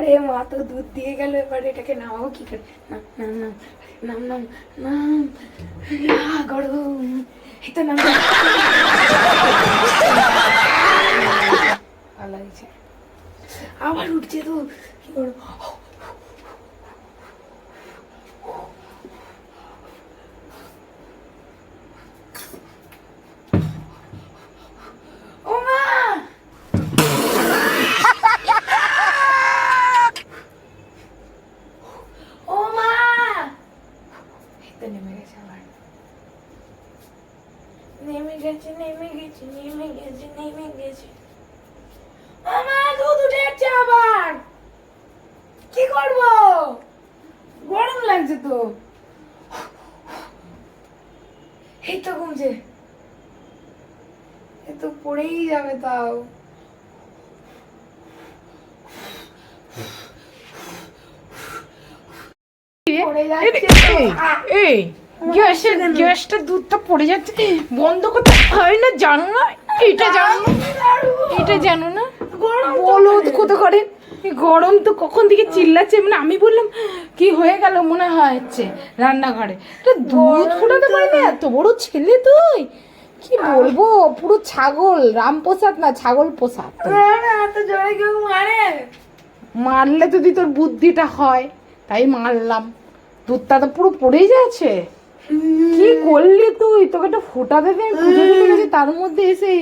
আরে মা, তো দুধ দিয়ে গেল এবার, এটাকে নাও কি করে? নাম নাম নাম নাম গরম। আবার উঠছে তো, কি করব ও মা ও মা এই তো নেমে গেছে আবার নেমে গেছে নেমে গেছে নেমে গেছে নেমে গেছে। মা দুধ উঠে যাচ্ছে আবার। কি করব? গরম লাগছে তো। এই তো কমছে এ তো পড়েই যাবে তাও। পড়ে যাচ্ছে এই গ্যাসের গ্যাসটা দুধটা পড়ে যাচ্ছে বন্ধ করতে হয় না জানো না? এটা জানো না? এটা জানো না? গরম তো বলো কত করে? গরম তো কখন থেকে চিল্লাচ্ছে? মানে আমি বললাম কি হয়ে গেল মনে হয় হচ্ছে রান্নাঘরে। তো দুধ ফোটাতে পারে না এত বড় ছেলে তুই? কি বলব? পুরো ছাগল রামপ্রসাদ না ছাগল প্রসাদ। মারে। মারলে যদি তোর বুদ্ধিটা হয় তাই মারলাম। দুধটা তো পুরো পড়েই যাচ্ছে। কি করলি তুই? তোকে একটা ফোটা দেবে? তার মধ্যে এসে।